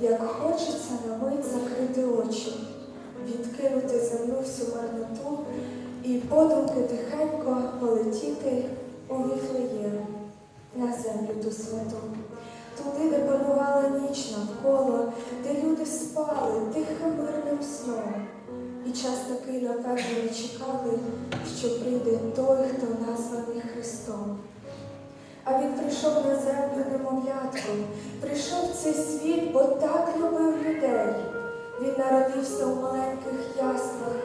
як хочеться на мить закрити очі, відкинути земну всю марноту і подумки тихенько полетіти у віфлеєм на землю ту святу. Туди, де панувала ніч навколо, де люди спали тихим мирним сном. І час такий, напевно, чекали, що прийде той, хто названий Христом. А він прийшов на землю немовлятком, прийшов в цей світ, бо так любив людей. Він народився у маленьких яслах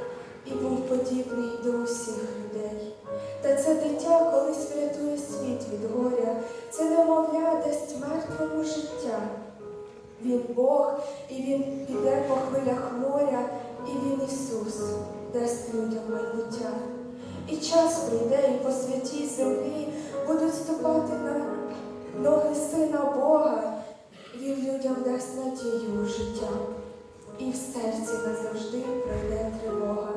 і був подібний до усіх людей. Та це дитя колись врятує світ від горя, це немовля дасть мертвому життя. Він Бог, і Він піде по хвилях моря, і Він Ісус дасть людям майбуття. І час прийде, і по святій землі будуть ступати на ноги Сина Бога. Він людям дасть надію у життя, і в серці назавжди пройде тривога.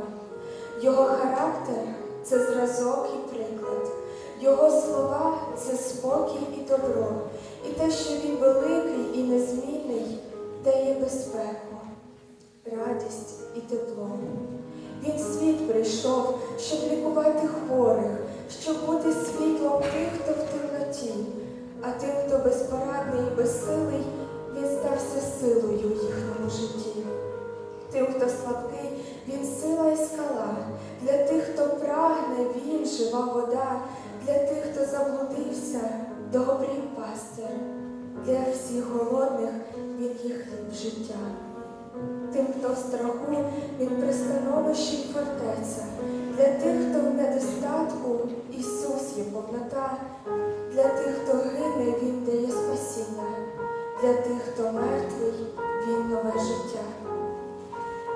Його характер це зразок і приклад, його слова це спокій і добро, і те, що він великий і незмінний, дає безпеку, радість і тепло. Він світ прийшов, щоб лікувати хворих, щоб бути світлом тих, хто в темноті, а тим, хто безпорадний і безсилий, він стався силою в їхньому житті. Тим, хто слабкий, він сила і скала. Для тих, хто прагне, він жива вода, для тих, хто заблудився, добрий пастир. Для всіх голодних він є життя. Тим, хто в страху, він пристановище й фортеця. Для тих, хто в недостатку, повнота. Для тих, хто гине, Він дає спасіння. Для тих, хто мертвий, Він нове життя.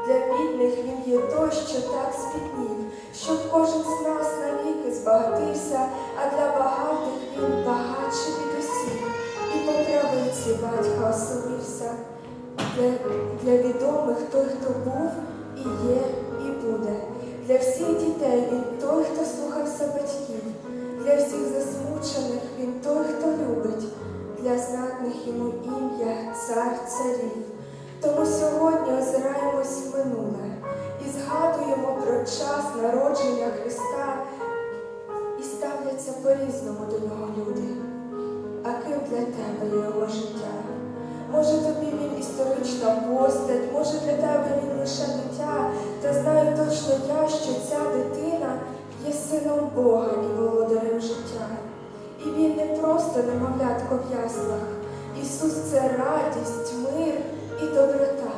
Для бідних він є той, що так спітнів, щоб кожен з нас навіки збагатився, а для багатих він багатший від усіх, і по правиці батька оселився. Для, для відомих той, хто був, і є, і буде. Для всіх дітей він той, хто слухався батьків, для всіх засмучених він той, хто любить, для знатних йому ім'я цар царів. Тому сьогодні озираємось в минуле і згадуємо про час народження Христа і ставляться по-різному до нього люди. А ким для тебе його життя? Може тобі він історична постать, може для тебе він лише дитя, та знаю точно я, що ця дитина є сином Бога не просто немовлятко в яслах. Ісус це радість, мир і доброта.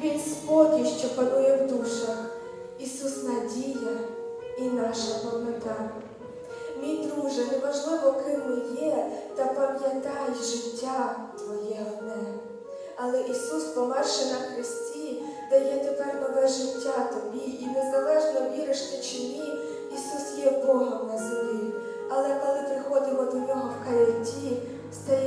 Він спокій, що панує в душах. Ісус надія і наша повнота. Мій друже, неважливо, ким ми є, та пам'ятай життя твоє одне. Але Ісус, померши на Христі, дає тепер нове життя тобі, і незалежно віриш ти чи ні, Ісус є Богом на землі. Але коли приходимо до нього в каяті, стає